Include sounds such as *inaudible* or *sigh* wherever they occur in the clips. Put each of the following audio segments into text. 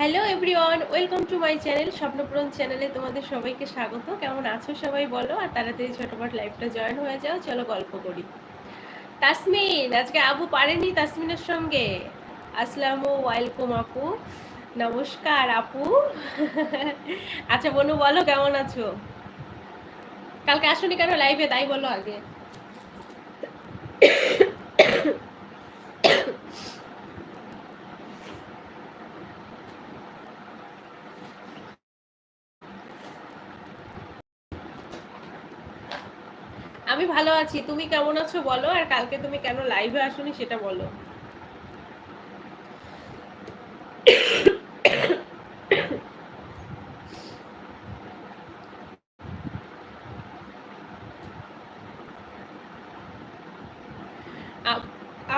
Hello everyone welcome to my channel Swapnapuran চ্যানেলে তোমাদের সবাইকে স্বাগত। কেমন আছো সবাই বলো? আর তাড়াতাড়ি ছোটখাট লাইফটা জয়েন হয়ে যাও, চলো গল্প করি। তাসমিন, আজকে আবু পারেনি তাসমিনের সঙ্গে। আসসালামু ওয়েলকাম আপু। নমস্কার আপু। আচ্ছা বনু, বলো কেমন আছো? কালকে আসনি কেন লাইভে তাই বলো আগে। আমি ভালো আছি। তুমি কেমন আছো বলো? আর কালকে তুমি কেন লাইভে আসোনি সেটা বলো।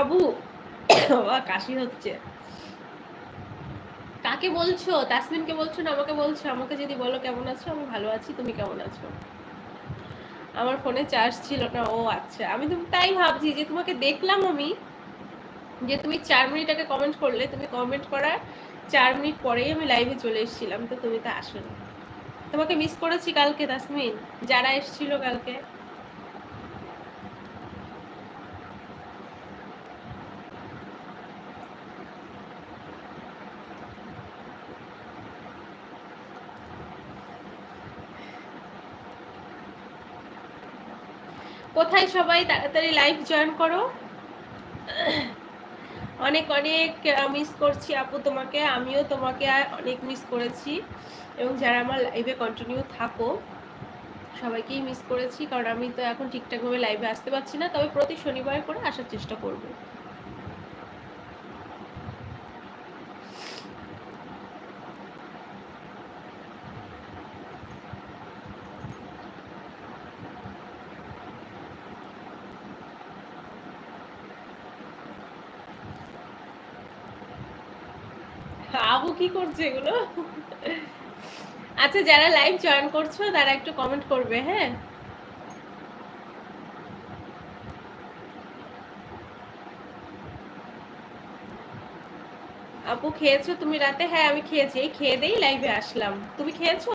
আবু কাশি হচ্ছে। কাকে বলছো? তাসমিনকে বলছো না আমাকে বলছো? আমাকে যদি বলো কেমন আছো? আমি ভালো আছি, তুমি কেমন আছো? আমার ফোনে চার্জ ছিল না। ও আচ্ছা আমি তো তাই ভাবছি যে তোমাকে দেখলাম আমি, যে তুমি চার মিনিট আগে কমেন্ট করলে, তুমি কমেন্ট করার চার মিনিট পরেই আমি লাইভে চলে এসেছিলাম, তো তুমি তো আসো তোমাকে মিস করেছি কালকে, তাসমিন। যারা এসেছিল কালকে। কোথায় সবাই তাড়াতাড়ি লাইভ জয়েন করো। অনেক অনেক মিস করছি আপু তোমাকে, আমিও তোমাকে অনেক মিস করেছি। এবং যারা আমার লাইভে কন্টিনিউ থাকো, সবাইকেই মিস করেছি। কারণ আমি তো এখন ঠিকঠাকভাবে লাইভে আসতে পারছি না। তবে প্রতি শনিবার করে আসার চেষ্টা করব। আবু কি করছে এগুলো? আচ্ছা যারা লাইভ জয়েন করছ, তারা একটু কমেন্ট করবে হ্যাঁ? আপু, খেয়েছো তুমি রাতে? হ্যাঁ আমি খেয়েছি। এই খেয়ে দেই লাইভে আসলাম। তুমি খেয়েছো?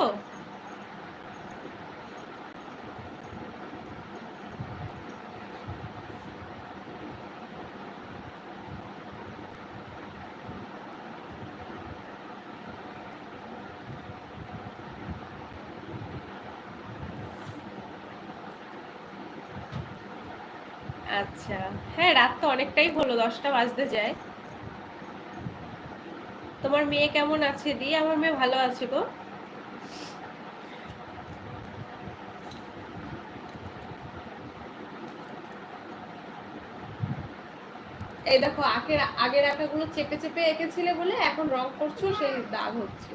আচ্ছা। হ্যাঁ রাত তো অনেকটাই হলো, দশটা বাজতে যায়। তোমার মেয়ে কেমন আছে দি? আমার মেয়ে ভালো আছে গো। এই দেখো, আগের আগের আঁকাগুলো চেপে চেপে এঁকেছিলে বলে এখন রং করছ, সেই দাগ হচ্ছে।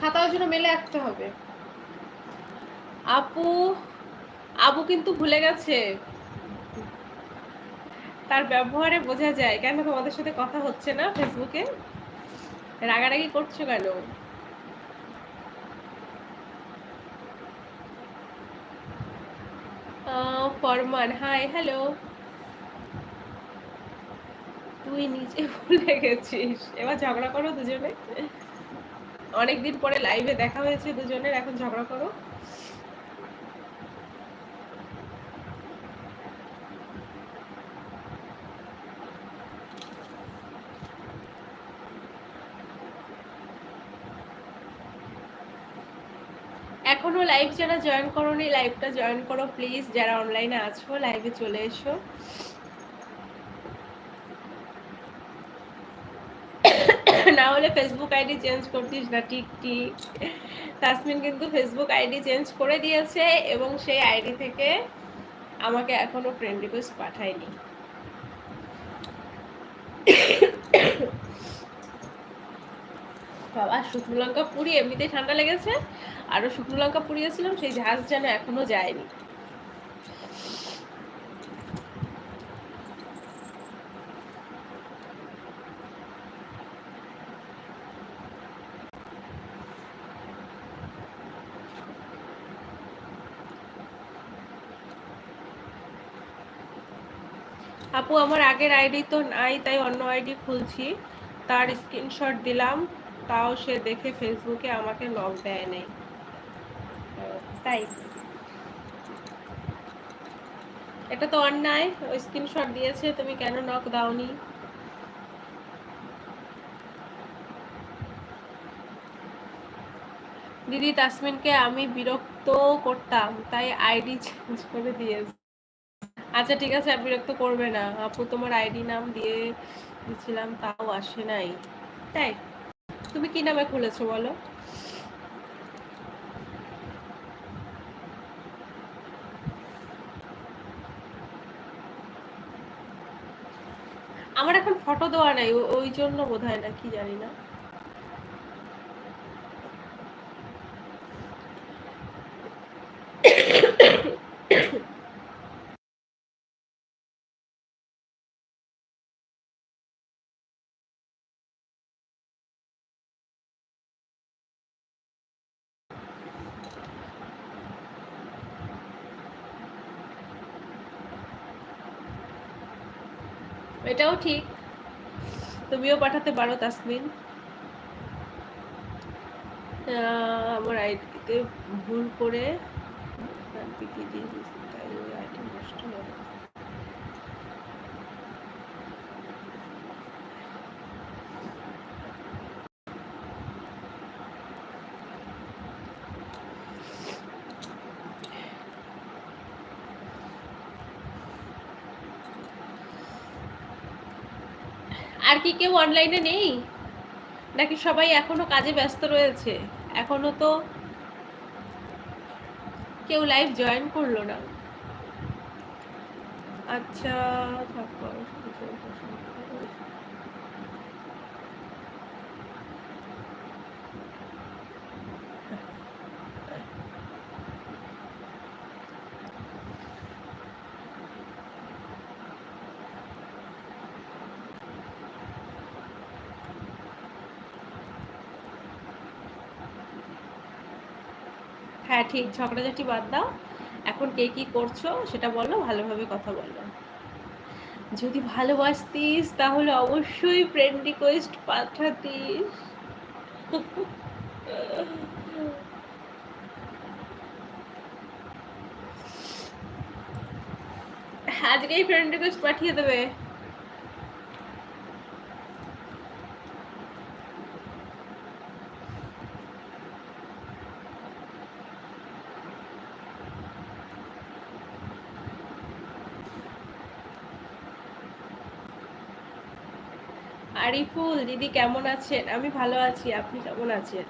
খাতার জন্য মেলে আঁকতে হবে। আপু আবু কিন্তু ভুলে গেছে। তার ব্যবহারে বোঝা যায়। কেন তোমাদের সাথে কথা হচ্ছে না ফেসবুকে রাগারাগি করছ কেন? ফরমান হাই হ্যালো তুই নিজে ভুলে গেছিস। এবার ঝগড়া করো দুজনে। অনেকদিন পরে লাইভে দেখা হয়েছে দুজনের, এখন ঝগড়া করো এখনও লাইভ যারা জয়েন করো নি লাইভটা জয়েন করো প্লিজ যারা অনলাইনে আছো লাইভে চলে এসো। না হলে ফেসবুক আইডি চেঞ্জ করতিস না, ঠিক ঠিক। তাসমিন কিন্তু ফেসবুক আইডি চেঞ্জ করে দিয়েছে এবং সেই আইডি থেকে আমাকে এখনও ফ্রেন্ড রিকোয়েস্ট পাঠায়নি। বাবা শুকনো লঙ্কা পুরি এমনিতেই ঠান্ডা লেগেছে। আরও শুকনো লঙ্কা পুড়িয়েছিলাম, সেই ঝাঁজ যেন এখনও যায়নি। আপু, আমার আগের আইডি তো নাই, তাই অন্য আইডি খুলছি। তার স্ক্রিনশট দিলাম। তাও সে দেখে ফেসবুকে আমাকে লক দেয় নেই। তাই? এটা তো অন্যায় ওই স্ক্রিনশট দিয়েছে তুমি কেন নক দাওনি? দিদি তাসমিনকে আমি বিরক্ত করতাম তাই আইডি চেঞ্জ করে দিয়েছি। আচ্ছা ঠিক আছে আর বিরক্ত করবে না। আপু তোমার আইডি নাম দিয়ে দিয়েছিলাম তাও আসে নাই। তাই? তুমি কি নামে খুলেছো বলো? আমার এখন ফটো দেওয়া নাই ওই জন্য বোধ হয় না, কি জানি না। এটাও ঠিক। তুমিও পাঠাতে পারো তাসমিন। আমার আইডিতে ভুল করে দিয়ে আইডি নষ্ট হবে আর কি কেউ অনলাইনে নেই? নাকি সবাই এখনও কাজে ব্যস্ত রয়েছে? এখনও তো কেউ লাইভ জয়েন করল না। আচ্ছা থাকো হ্যাঁ ঠিক, ঝগড়াঝাটি বাদ দাও। এখন কে কি করছ সেটা বলো, ভালোভাবে কথা বলো। যদি ভালোবাসতিস তাহলে অবশ্যই ফ্রেন্ড রিকোয়েস্ট পাঠাতিস। আজকেই ফ্রেন্ড রিকোয়েস্ট পাঠিয়ে দেবে। আরিফুল দিদি কেমন আছেন? আমি ভালো আছি, আপনি কেমন আছেন?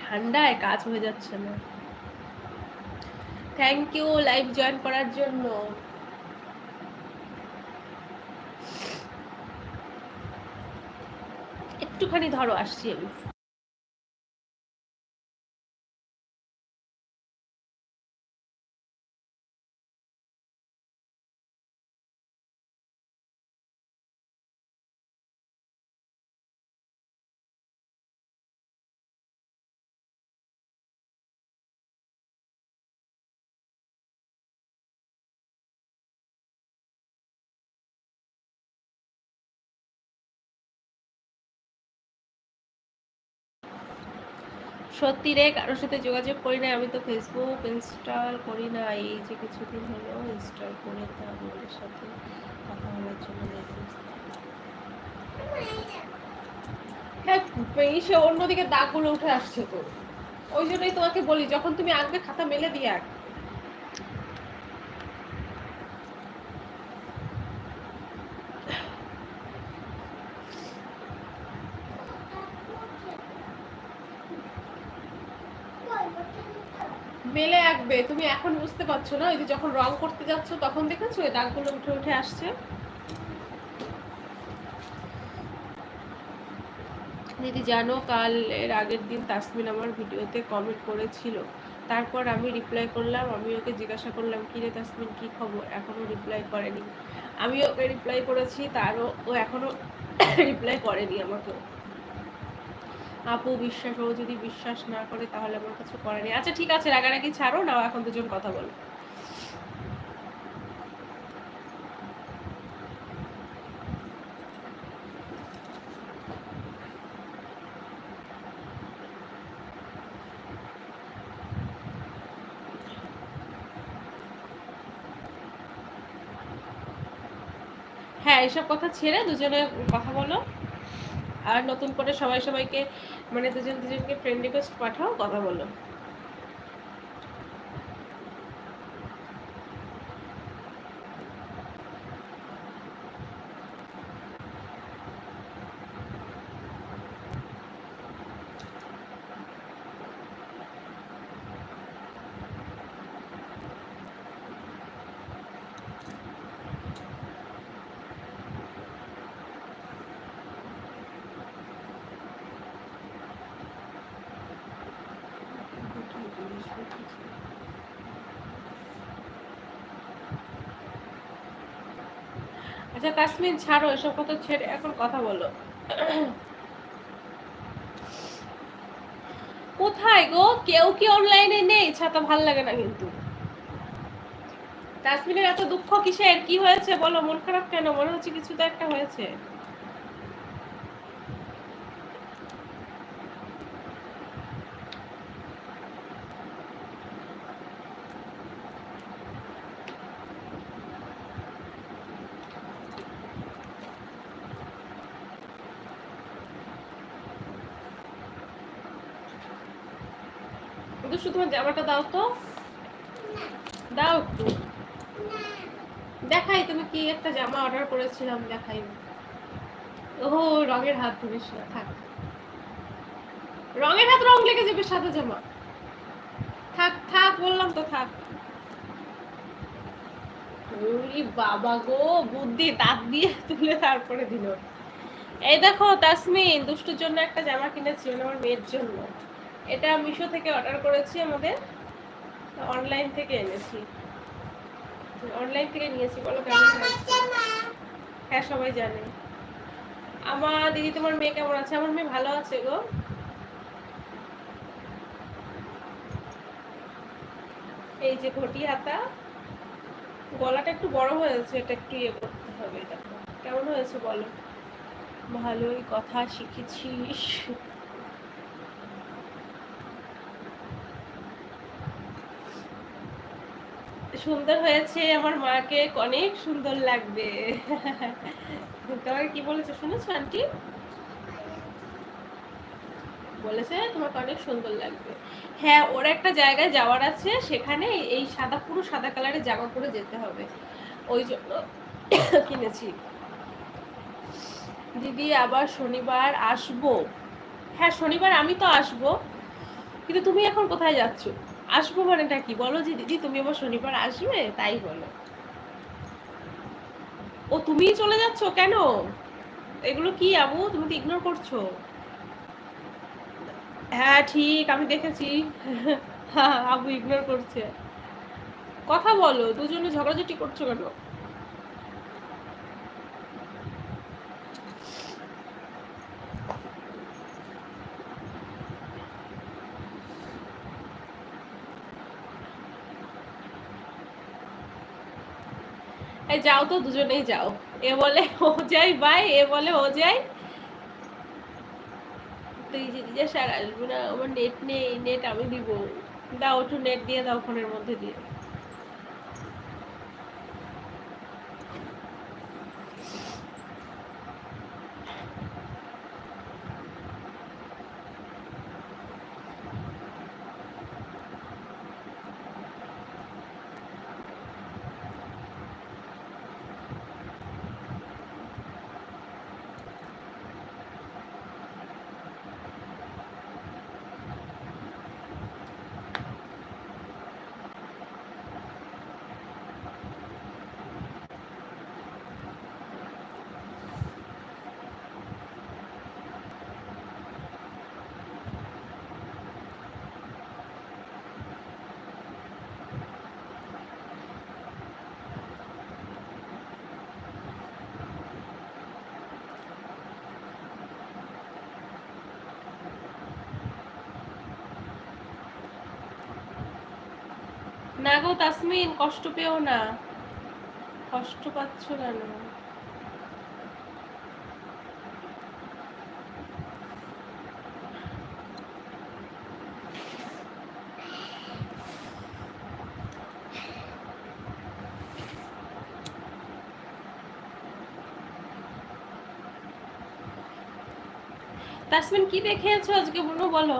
ঠান্ডায় কাজ হয়ে যাচ্ছে না। থ্যাংক ইউ লাইভ জয়েন করার জন্য। একটুখানি ধরো, আসছি আমি। সত্যি রে, কারোর সাথে যোগাযোগ করি না আমি তো ফেসবুক ইনস্টল করি না এই যে কিছুদিন হলো ইনস্টল করে তার সাথে কথা বলার জন্য হ্যাঁ সে অন্যদিকে দাগগুলো উঠে আসছে তো। ওই জন্যই তোমাকে বলি, যখন তুমি আঁকবে, খাতা মেলে দিয়ে আঁক মেলে আঁকবে, তুমি এখন বুঝতে পারছ না, ওই যে যখন রং করতে যাচ্ছ তখন দেখেছ ওই দাগগুলো উঠে উঠে আসছে? দিদি, জানো কাল এর আগের দিন তাসমিন আমার ভিডিওতে কমেন্ট করেছিল। তারপর আমি রিপ্লাই করলাম, আমি ওকে জিজ্ঞাসা করলাম, কি রে তাসমিন, কি খবর? এখনও রিপ্লাই করেনি। আমি ওকে রিপ্লাই করেছি, তারও, ও এখনও *coughs* রিপ্লাই করেনি আমাকে। আপু বিশ্বাস, ও যদি বিশ্বাস না করে তাহলে আমার কিছু করে নেই। আচ্ছা ঠিক আছে, রাগারাগি ছাড়ো, নাও এখন দুজন কথা বলো। হ্যাঁ এসব কথা ছেড়ে দুজনে কথা বলো। আর নতুন করে সবাই সবাইকে মানে দুজন দুজনকে ফ্রেন্ড রিকোয়েস্ট পাঠাও কথা বলো। আচ্ছা কাশ্মীর ছাড়ো, এসব কথা ছেড়ে এখন কথা বলো। কোথায় গো? কেউ কি অনলাইনে নেই? ছাতা ভালো লাগে না কিন্তু। কাশ্মীরের এত দুঃখ কিসের? কি হয়েছে বলো? মন খারাপ কেন? মনে হচ্ছে কিছু তো একটা হয়েছে। দুষ্টু তোমার জামাটা দাও তো। দাও একটু। দেখাই তুমি কি একটা জামা অর্ডার করেছিলাম, দেখাই ও রঙের হাত ধরিস না, থাক। রঙের হাত রং লেগে যাবে, সাদা জামা। থাক থাক, বললাম তো থাক। ওরে বাবা গো, বুদ্ধি, দাঁত দিয়ে তুলে তারপরে দিল। এই দেখো, তাসমিন, দুষ্টুর জন্য একটা জামা কিনেছি আমার মেয়ের জন্য। এটা মিশো থেকে অর্ডার করেছি আমাদের। অনলাইন থেকে এনেছি। অনলাইন থেকে নিয়েছি, বলো কেমন হ্যাঁ সবাই জানে। আমার দিদি, তোমার মেয়ে কেমন আছে? আমার মেয়ে ভালো আছে গো। এই যে ঘটি হাতা, গলাটা একটু বড় হয়েছে, এটা একটু ইয়ে করতে হবে, এটা কেমন হয়েছে বলো? ভালোই, কথা শিখেছিস। সুন্দর হয়েছে, আমার মাকে অনেক সুন্দর লাগবে। তোমার কি বলেছে শুনেছো, আন্টি? বলেছে তোমাকে অনেক সুন্দর লাগবে। হ্যাঁ ওর একটা জায়গায় যাওয়ার আছে, সেখানে এই সাদা, পুরো সাদা কালারের জামা পরে যেতে হবে। ওই জন্য কিনেছি। দিদি, আবার শনিবার আসব। হ্যাঁ শনিবার আমি তো আসব, কিন্তু তুমি এখন কোথায় যাচ্ছ? আসব মানেটা কি? বলো যে, দিদি, তুমি আবার শনিবার আসবে? তাই বলো ও, তুমিই চলে যাচ্ছ কেন? এগুলো কি আবু? তুমি তো ইগনোর করছ। হ্যাঁ ঠিক, আমি দেখেছি। হ্যাঁ *laughs* আবু ইগনোর করছে। কথা বলো, দুজনে ঝগড়াঝাটি করছ কেন? যাও তো, দুজনেই যাও। এ বলে, ও যাই ভাই এ বলে, ও যাই। তুই যে জিজ্ঞেস আর আসব না, আমার নেট নেই নেট আমি দিব। দাও, একটু নেট দিয়ে দাও, ফোনের মধ্যে দিয়ে। না গো তাসমিন, কষ্ট পেও না। কষ্ট পাচ্ছ কেন? তাসমিন, কি দেখিয়েছো আজকে বলো বলো?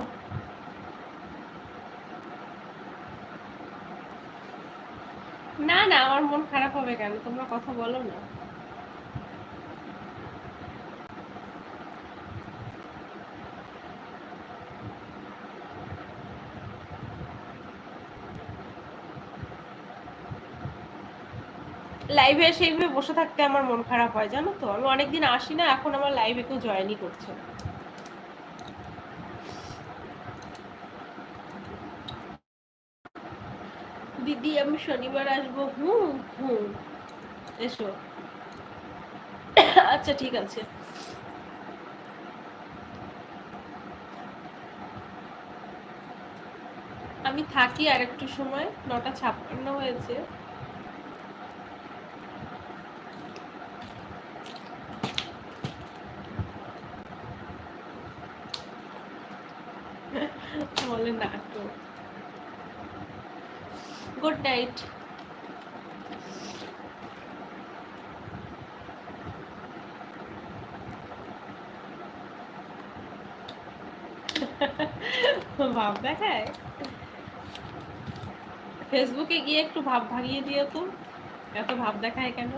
না না, আমার মন খারাপ হবে কেন? তোমরা কথা বলো না। লাইভে সেইভাবে বসে থাকতে আমার মন খারাপ হয়, জানো তো? আমি অনেকদিন আসি না, এখন আমার লাইভে কেউ জয়েনই করছে না। দিদি আমি শনিবার আসব, হুম হুম। এসো। আচ্ছা ঠিক আছে। আমি থাকি আর একটু সময়, নটা ছাপ্পান্ন হয়েছে বলে না তো গুড *laughs* ভাব দেখায়। ফেসবুকে গিয়ে একটু ভাব ভাগিয়ে দিও তো। এত ভাব দেখায় কেন?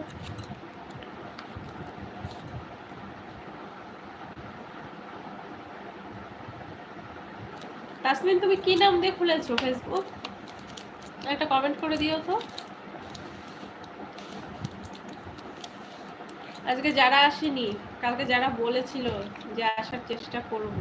তাসমিন, তুমি কি নাম দিয়ে খুলেছো ফেসবুক একটা কমেন্ট করে দিও তো। আজকে যারা আসেনি, কালকে যারা বলেছিল যে আসার চেষ্টা করব।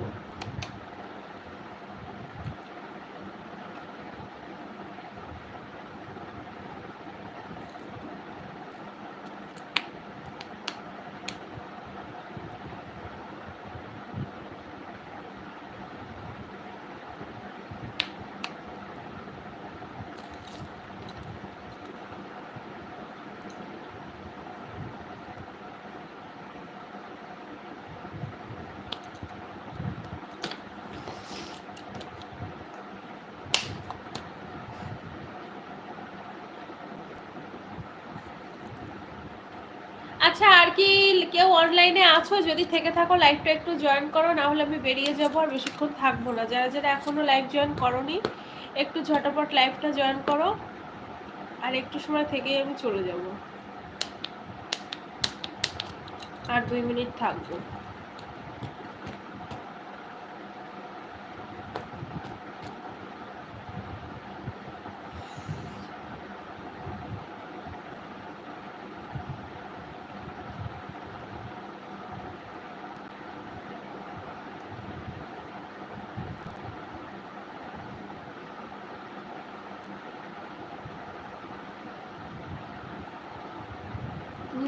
আচ্ছা আর কি কেউ অনলাইনে আছো? যদি থেকে থাকো লাইভটা একটু জয়েন করো, না হলে আমি বেরিয়ে যাব আর বেশিক্ষণ থাকব না। যারা যারা এখনও লাইভ জয়েন করনি, একটু ঝটপট লাইভটা জয়েন করো। আর একটু সময় থেকেই আমি চলে যাব। আর দুই মিনিট থাকব।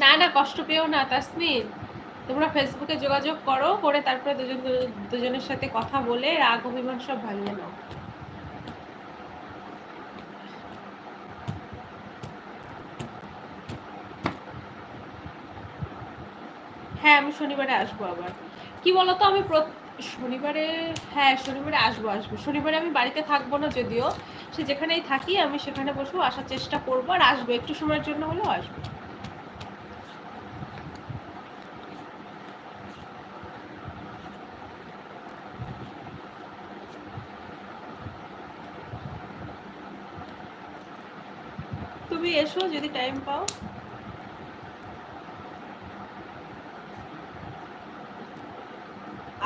না না, কষ্ট পেও না, তাসমিন। তোমরা ফেসবুকে যোগাযোগ করো, করে তারপরে দুজন, দুজনের সাথে কথা বলে রাগ, অভিমান সব ভাঙিয়ে নাও। হ্যাঁ আমি শনিবারে আসব আবার। কি বলতো, আমি শনিবারে হ্যাঁ শনিবারে আসব আসব। শনিবারে আমি বাড়িতে থাকব না যদিও, সে যেখানেই থাকি, আমি সেখানে বসবো আসার চেষ্টা করব, আর আসব, একটু সময়ের জন্য হলেও আসব। তুমি এসো যদি টাইম পাও।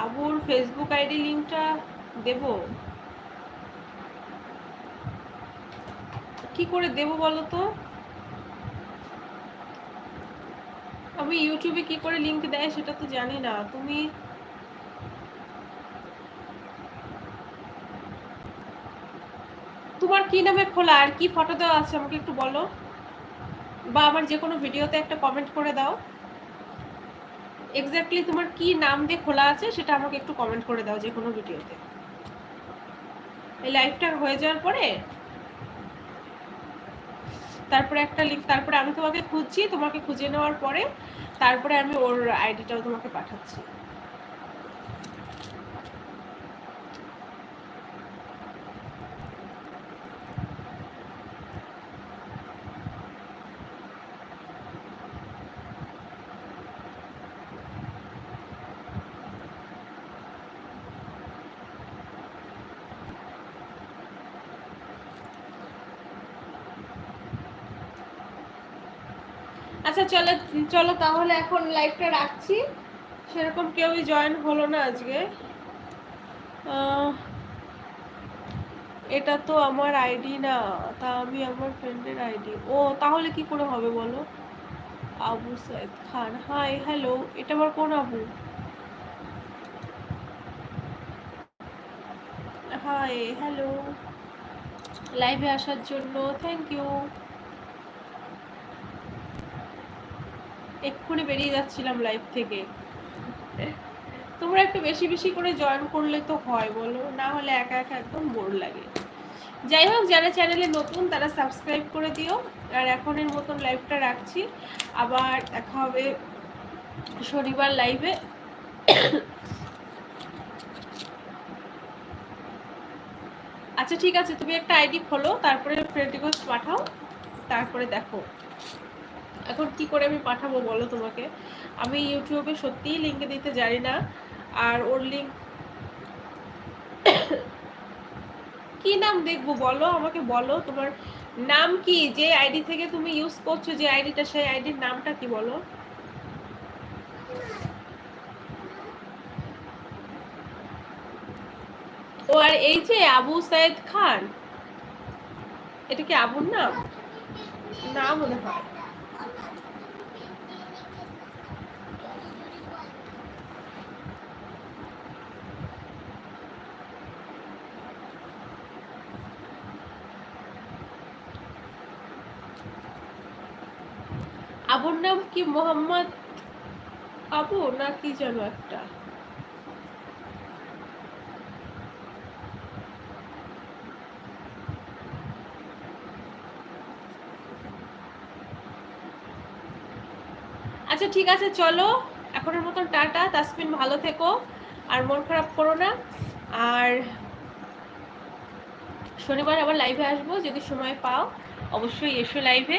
আবুর ফেসবুক আইডি লিংকটা দেব। কি করে দেব বলো তো? আমি ইউটিউবে কি করে লিঙ্ক দেয় সেটা তো জানি না। তুমি তোমার কি নামে খোলা আর কি ফটো দেওয়া আছে আমাকে একটু বলো? বা আমার যে কোনো ভিডিওতে একটা কমেন্ট করে দাও। এক্স্যাক্টলি তোমার কি নাম দিয়ে খোলা আছে সেটা আমাকে একটু কমেন্ট করে দাও যে কোনো ভিডিওতে এই লাইভটা হয়ে যাওয়ার পরে তারপরে একটা লিঙ্ক তারপরে আমি তোমাকে খুঁজছি, তোমাকে খুঁজে নেওয়ার পরে তারপরে আমি ওর আইডিটাও তোমাকে পাঠাচ্ছি। আচ্ছা চলো চলো তাহলে এখন লাইভটা রাখছি। সেরকম কেউই জয়েন হলো না আজকে। এটা তো আমার আইডি না, তা আমি আমার ফ্রেন্ডের আইডি ও, তাহলে কি করে হবে বলো? আবু সাইদ খান হাই হ্যালো এটা আমার কোন আবু? হাই হ্যালো লাইভে আসার জন্য থ্যাংক ইউ এক্ষুনি বেরিয়ে যাচ্ছিলাম লাইভ থেকে। তোমরা একটু বেশি বেশি করে জয়েন করলে তো হয়, বলো? না হলে একা একা একদম বোর লাগে। যাই হোক, যারা চ্যানেলে নতুন, তারা সাবস্ক্রাইব করে দিও। আর এখনের মতন লাইভটা রাখছি। আবার দেখা হবে শনিবার লাইভে আচ্ছা ঠিক আছে, তুমি একটা আইডি খোলো, তারপরে ফ্রেন্ড রিকোয়েস্ট পাঠাও, তারপরে দেখো। এখন কি করে আমি পাঠাবো বলো তোমাকে? আমি ইউটিউবে সত্যিই লিঙ্ক দিতে জানি না। আর ওর লিঙ্ক কি নাম দেখব বলো? আমাকে বলো। তোমার নাম কি? যে আইডি থেকে তুমি ইউজ করছ যে আইডিটা সেই আইডির নামটা কি বলো? ও, আর এই যে আবু সাইদ খান? এটা কি আবুর নাম? না মনে হয়। আবুর নাম কি মোহাম্মদ আবু না কি যেন একটা? আচ্ছা ঠিক আছে, চলো। এখনের মতন টাটা, তাসমিন ভালো থেকো, আর মন খারাপ করো না। আর শনিবার আবার লাইভে আসব, যদি সময় পাও, অবশ্যই এসো লাইভে